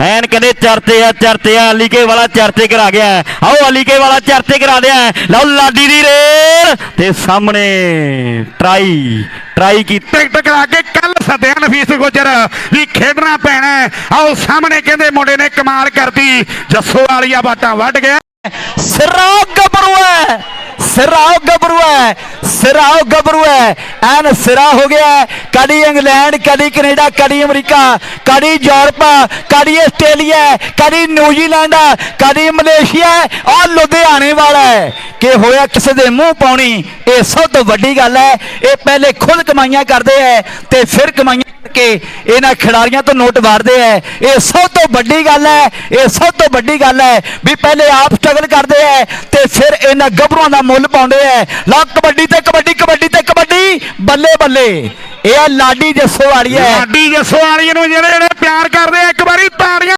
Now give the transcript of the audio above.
ਐਨ ਕਹਿੰਦੇ ਚਰਤੇ ਆ ਚਰਤੇ ਆ, ਅਲੀਕੇ ਵਾਲਾ ਚਰਤੇ ਕਰਾ ਗਿਆ ਆਓ ਅਲੀਕੇ ਵਾਲਾ ਚਰਤੇ ਕਰਾ ਦਿਆ ਹੈ। ਲਓ ਲਾਡੀ ਦੀ ਰੇਲ ਤੇ ਸਾਹਮਣੇ ਟਰਾਈ ਟਰਾਈ ਕੀ ਟਿਕਟ ਕਰਾ ਕੇ ਕੱਲ ਸੱਦਿਆ ਨਫੀਸ ਗੁਜਰ ਵੀ ਖੇਡਣਾ ਪੈਣਾ ਆਓ ਸਾਹਮਣੇ ਕਹਿੰਦੇ ਮੁੰਡੇ ਨੇ ਕਮਾਲ ਕਰਦੀ ਜੱਸੋ ਵਾਲੀਆ ਬਾਟਾਂ ਵੱਢ ਗਿਆ ਸਿਰਾਓ ਗੱਭਰੂ ਹੈ ਸਿਰਾਓ ਗੱਭਰੂ ਹੈ ਸਿਰਾਓ ਗੱਭਰੂ ਹੈ। ਐਨ ਸਿਰਾ ਹੋ ਗਿਆ ਕਦੀ ਇੰਗਲੈਂਡ ਕਦੀ ਕੈਨੇਡਾ ਕਦੀ ਅਮਰੀਕਾ ਕਦੀ ਯੂਰਪ ਕਦੀ ਆਸਟ੍ਰੇਲੀਆ ਕਦੀ ਨਿਊਜ਼ੀਲੈਂਡ ਕਦੀ ਮਲੇਸ਼ੀਆ ਔਰ ਲੁਧਿਆਣੇ ਵਾਲਾ ਹੈ ਕਿ ਹੋਇਆ ਕਿਸੇ ਦੇ ਮੂੰਹ ਪਾਉਣੀ ਇਹ ਸਭ ਤੋਂ ਵੱਡੀ ਗੱਲ ਹੈ। ਇਹ ਪਹਿਲੇ ਖੁਦ ਕਮਾਈਆਂ ਕਰਦੇ ਹੈ ਤੇ ਫਿਰ ਕਮਾਈਆਂ ਕਰਕੇ ਇਹਨਾਂ ਖਿਡਾਰੀਆਂ ਤੋਂ ਨੋਟ ਵਾਰਦੇ ਹੈ। ਇਹ ਸਭ ਤੋਂ ਵੱਡੀ ਗੱਲ ਹੈ, ਇਹ ਸਭ ਤੋਂ ਵੱਡੀ ਗੱਲ ਹੈ ਵੀ ਪਹਿਲੇ ਆਪ ਸਟਰਗਲ ਕਰਦੇ ਹੈ ਤੇ ਫਿਰ ਇਹਨਾਂ ਗੱਭਰੂਆਂ ਦਾ ਮੁੱਲ ਪਾਉਂਦੇ ਹੈ। ਲਾ ਕਬੱਡੀ ਤੇ ਕਬੱਡੀ ਕਬੱਡੀ ਬੱਲੇ ਬੱਲੇ, ਇਹ ਆ ਲਾਡੀ ਜੱਸੋ ਵਾਲੀ ਹੈ ਲਾਡੀ ਜੱਸੋ ਵਾਲੀ ਨੂੰ ਜਿਹੜੇ ਜਿਹੜੇ ਪਿਆਰ ਕਰਦੇ ਇੱਕ